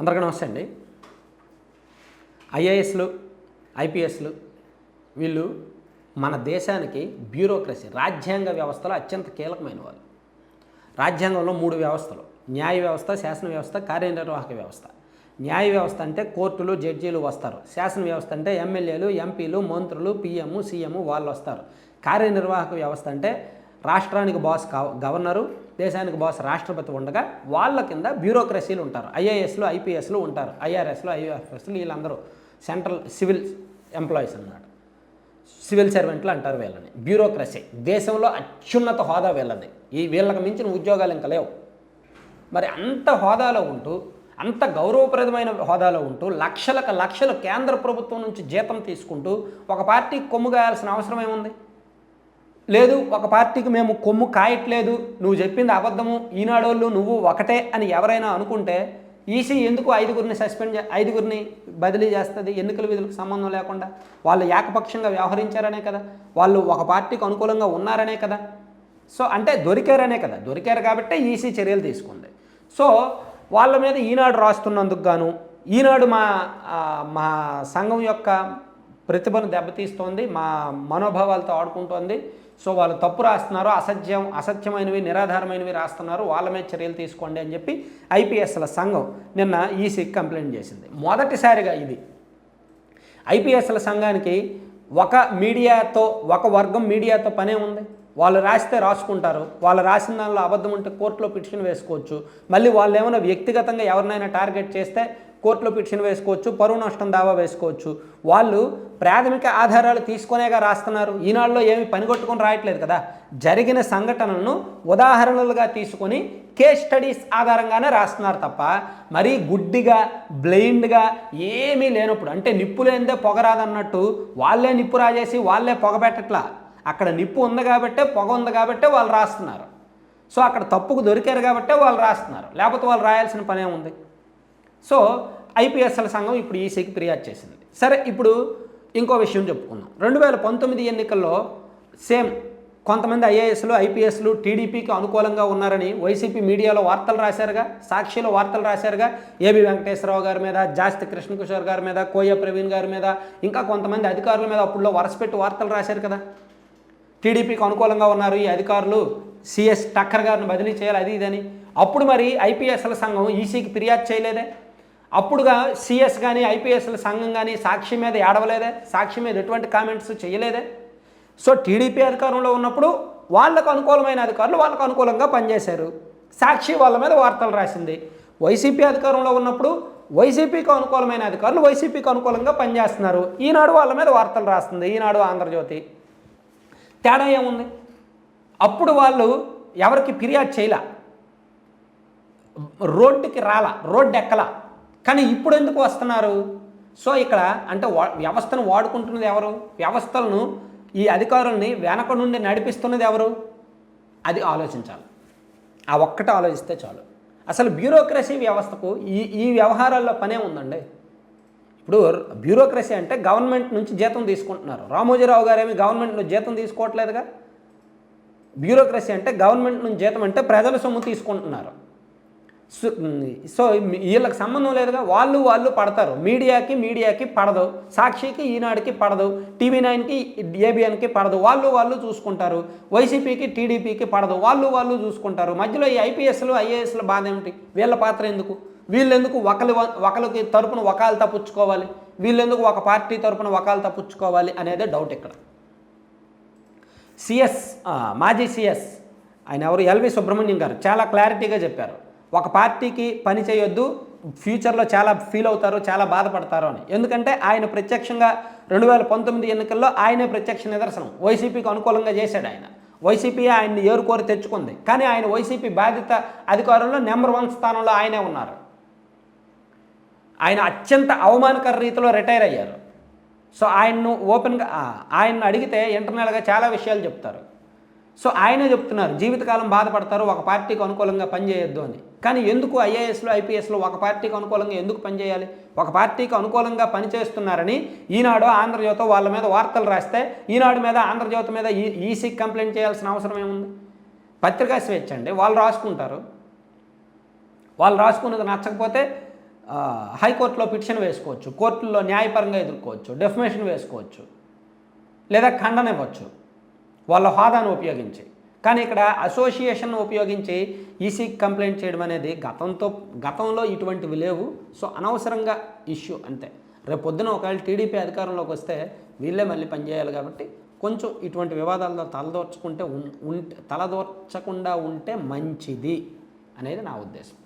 అందరికీ నమస్తే అండి. ఐఏఎస్లు ఐపీఎస్లు వీళ్ళు మన దేశానికి బ్యూరోక్రసీ రాజ్యాంగ వ్యవస్థలో అత్యంత కీలకమైన వాళ్ళు. రాజ్యాంగంలో మూడు వ్యవస్థలు. న్యాయ వ్యవస్థ శాసన వ్యవస్థ కార్యనిర్వాహక వ్యవస్థ. న్యాయ వ్యవస్థ అంటే కోర్టులు జడ్జీలు వస్తారు. శాసన వ్యవస్థ అంటే ఎమ్మెల్యేలు ఎంపీలు మంత్రులు పిఎం సీఎం వాళ్ళు వస్తారు. కార్యనిర్వాహక వ్యవస్థ అంటే రాష్ట్రానికి బాస్ కా- గవర్నరు దేశానికి బాస్ రాష్ట్రపతి ఉండగా వాళ్ళ కింద బ్యూరోక్రసీలు ఉంటారు. ఐఏఎస్లు ఐపీఎస్లు ఉంటారు. ఐఆర్ఎస్లు ఐఆర్ఎస్లు వీళ్ళందరూ సెంట్రల్ సివిల్ ఎంప్లాయీస్ అన్నమాట. సివిల్ సర్వెంట్లు అంటారు వీళ్ళని. బ్యూరోక్రసీ దేశంలో అత్యున్నత హోదా వీళ్ళది. ఈ వీళ్ళకి మించిన ఉద్యోగాలు ఇంకా లేవు. మరి అంత హోదాలో ఉంటూ అంత గౌరవప్రదమైన హోదాలో ఉంటూ లక్షలకు లక్షలు కేంద్ర ప్రభుత్వం నుంచి జీతం తీసుకుంటూ ఒక పార్టీకి కొమ్ముగాయాల్సిన అవసరం ఏముంది? లేదు ఒక పార్టీకి మేము కొమ్ము కాయట్లేదు నువ్వు చెప్పింది అబద్ధము ఈనాడోళ్ళు నువ్వు ఒకటే అని ఎవరైనా అనుకుంటే ఈసీ ఎందుకు ఐదుగురిని సస్పెండ్ చే ఐదుగురిని బదిలీ చేస్తుంది? ఎన్నికల విధులకు సంబంధం లేకుండా. వాళ్ళు ఏకపక్షంగా వ్యవహరించారనే కదా. వాళ్ళు ఒక పార్టీకి అనుకూలంగా ఉన్నారనే కదా. సో అంటే దొరికారనే కదా. దొరికారు కాబట్టే ఈసీ చర్యలు తీసుకుంది. సో వాళ్ళ మీద ఈనాడు రాస్తున్నందుకు గాను ఈనాడు మా మా సంఘం యొక్క ప్రతిభను దెబ్బతీస్తోంది మా మనోభావాలతో ఆడుకుంటోంది. సో వాళ్ళు తప్పు రాస్తున్నారు అసత్యం అసత్యమైనవి నిరాధారమైనవి రాస్తున్నారు వాళ్ళ మీద చర్యలు తీసుకోండి అని చెప్పి ఐపీఎస్ల సంఘం నిన్న ఈసీకి కంప్లైంట్ చేసింది. మొదటిసారిగా ఇది. ఐపీఎస్ల సంఘానికి ఒక మీడియాతో ఒక వర్గం మీడియాతో పనే ఉంది. వాళ్ళు రాస్తే రాసుకుంటారు వాళ్ళు రాసిన దానిలో అబద్ధం ఉంటే కోర్టులో పిటిషన్ వేసుకోవచ్చు. మళ్ళీ వాళ్ళు ఏమైనా వ్యక్తిగతంగా ఎవరినైనా టార్గెట్ చేస్తే కోర్టులో పిటిషన్ వేసుకోవచ్చు పరువు నష్టం దావా వేసుకోవచ్చు. వాళ్ళు ప్రాథమిక ఆధారాలు తీసుకునేగా రాస్తున్నారు. ఈనాడులో ఏమి పనిగొట్టుకొని రాయట్లేదు కదా. జరిగిన సంఘటనలను ఉదాహరణలుగా తీసుకొని కేస్ స్టడీస్ ఆధారంగానే రాస్తున్నారు తప్ప మరీ గుడ్డిగా బ్లైండ్గా ఏమీ లేనప్పుడు అంటే నిప్పు లేనిదే పొగరాదన్నట్టు వాళ్ళే నిప్పు రాజేసి వాళ్ళే పొగ పెట్టట్లా. అక్కడ నిప్పు ఉంది కాబట్టే పొగ ఉంది కాబట్టే వాళ్ళు రాస్తున్నారు. సో అక్కడ తప్పుకు దొరికారు కాబట్టే వాళ్ళు రాస్తున్నారు. లేకపోతే వాళ్ళు రాయాల్సిన పనే ఉంది సో ఐపీఎస్ఎల్ సంఘం ఇప్పుడు ఈసీకి ఫిర్యాదు చేసింది. సరే ఇప్పుడు ఇంకో విషయం చెప్పుకుందాం. రెండు వేల పంతొమ్మిది ఎన్నికల్లో సేమ్ కొంతమంది ఐఏఎస్లు ఐపీఎస్లు టీడీపీకి అనుకూలంగా ఉన్నారని వైసీపీ మీడియాలో వార్తలు రాశారుగా సాక్షిలో వార్తలు రాశారుగా. ఏబి వెంకటేశ్వరరావు గారి మీద జాస్తి కృష్ణకిషోర్ గారి మీద కోయ ప్రవీణ్ గారి మీద ఇంకా కొంతమంది అధికారుల మీద అప్పుడులో వరసపెట్టి వార్తలు రాశారు కదా. టీడీపీకి అనుకూలంగా ఉన్నారు ఈ అధికారులు. సిఎస్ టక్కర్ గారిని బదిలీ చేయాలి అది ఇదని. అప్పుడు మరి ఐపీఎస్ల సంఘం ఈసీకి ఫిర్యాదు చేయలేదే? అప్పుడుగా సిఎస్ కానీ ఐపీఎస్ల సంఘం కానీ సాక్షి మీద ఏడవలేదే? సాక్షి మీద ఎటువంటి కామెంట్స్ చేయలేదే? సో టీడీపీ అధికారంలో ఉన్నప్పుడు వాళ్ళకు అనుకూలమైన అధికారులు వాళ్ళకు అనుకూలంగా పనిచేశారు. సాక్షి వాళ్ళ మీద వార్తలు రాసింది. వైసీపీ అధికారంలో ఉన్నప్పుడు వైసీపీకి అనుకూలమైన అధికారులు వైసీపీకి అనుకూలంగా పనిచేస్తున్నారు. ఈనాడు వాళ్ళ మీద వార్తలు రాస్తుంది. ఈనాడు ఆంధ్రజ్యోతి. తేడా ఏముంది? అప్పుడు వాళ్ళు ఎవరికి ఫిర్యాదు చేయలే? రోడ్డుకి రాలా? రోడ్డు ఎక్కలా? కానీ ఇప్పుడు ఎందుకు వస్తున్నారు? సో ఇక్కడ అంటే వా- వ్యవస్థను వాడుకుంటున్నది ఎవరు? వ్యవస్థలను ఈ అధికారుల్ని వెనక నుండి నడిపిస్తున్నది ఎవరు? అది ఆలోచించాలి. ఆ ఒక్కటి ఆలోచిస్తే చాలు. అసలు బ్యూరోక్రసీ వ్యవస్థకు ఈ ఈ వ్యవహారాల్లో పనే ఉందండి. ఇప్పుడు బ్యూరోక్రసీ అంటే గవర్నమెంట్ నుంచి జీతం తీసుకుంటున్నారు. రామోజీరావు గారేమి గవర్నమెంట్ నుంచి జీతం తీసుకోవట్లేదుగా? బ్యూరోక్రసీ అంటే గవర్నమెంట్ నుంచి జీతం అంటే ప్రజల సొమ్ము తీసుకుంటున్నారు. సో సో వీళ్ళకి సంబంధం లేదుగా వాళ్ళు వాళ్ళు పడతారు. మీడియాకి మీడియాకి పడదు. సాక్షికి ఈనాడుకి పడదు. టీవీ నైన్కి ఏబిఎన్కి పడదు. వాళ్ళు వాళ్ళు చూసుకుంటారు. వైసీపీకి టీడీపీకి పడదు. వాళ్ళు వాళ్ళు చూసుకుంటారు. మధ్యలో ఈ ఐపీఎస్లు ఐఏఎస్లు బాధ ఏమిటి? వీళ్ళ పాత్ర ఎందుకు? వీళ్ళెందుకు ఒకరి ఒకరికి తరపున ఒకళ్ళు తప్పించుకోవాలి? వీళ్ళెందుకు ఒక పార్టీ తరపున ఒకళ్ళు తప్పించుకోవాలి అనేది డౌట్ ఇక్కడ. సిఎస్ మాజీ సిఎస్ ఆయన ఎవరు? ఎల్వి సుబ్రహ్మణ్యం గారు. చాలా క్లారిటీగా చెప్పారు. ఒక పార్టీకి పని చేయొద్దు ఫ్యూచర్లో చాలా ఫీల్ అవుతారు చాలా బాధపడతారు అని. ఎందుకంటే ఆయన ప్రత్యక్షంగా రెండు వేల పంతొమ్మిది ఎన్నికల్లో ఆయనే ప్రత్యక్ష నిదర్శనం. వైసీపీకి అనుకూలంగా చేశాడు ఆయన. వైసీపీ ఆయన్ని ఏరుకోరి తెచ్చుకుంది. కానీ ఆయన వైసీపీ బాధిత అధికారంలో నెంబర్ వన్ స్థానంలో ఆయనే ఉన్నారు. ఆయన అత్యంత అవమానకర రీతిలో రిటైర్ అయ్యారు. సో ఆయన్ను ఓపెన్గా ఆయన్ను అడిగితే ఇంటర్నల్గా చాలా విషయాలు చెప్తారు. సో ఆయనే చెప్తున్నారు జీవితకాలం బాధపడతారు ఒక పార్టీకి అనుకూలంగా పనిచేయొద్దు అని. కానీ ఎందుకు ఐఏఎస్లో ఐపీఎస్లో ఒక పార్టీకి అనుకూలంగా ఎందుకు పనిచేయాలి? ఒక పార్టీకి అనుకూలంగా పనిచేస్తున్నారని ఈనాడు ఆంధ్రజ్యోతి వాళ్ళ మీద వార్తలు రాస్తే ఈనాడు మీద ఆంధ్రజ్యోతి మీద ఈ ఈసీకి కంప్లైంట్ చేయాల్సిన అవసరం ఏముంది? పత్రికా స్వేచ్ఛ అండి వాళ్ళు రాసుకుంటారు. వాళ్ళు రాసుకున్నది నచ్చకపోతే హైకోర్టులో పిటిషన్ వేసుకోవచ్చు కోర్టుల్లో న్యాయపరంగా ఎదుర్కోవచ్చు డెఫమేషన్ వేసుకోవచ్చు లేదా ఖండన ఇవ్వచ్చు. వాళ్ళ హోదాను ఉపయోగించి. కానీ ఇక్కడ అసోసియేషన్ ఉపయోగించి ఈసీ కంప్లైంట్ చేయడం అనేది గతంతో గతంలో ఇటువంటివి లేవు. సో అనవసరంగా ఇష్యూ అంతే. రేపు పొద్దున ఒకవేళ టీడీపీ అధికారంలోకి వస్తే వీళ్ళే మళ్ళీ పనిచేయాలి కాబట్టి కొంచెం ఇటువంటి వివాదాలతో తలదోర్చుకుంటే ఉంటే తలదోర్చకుండా ఉంటే మంచిది అనేది నా ఉద్దేశం.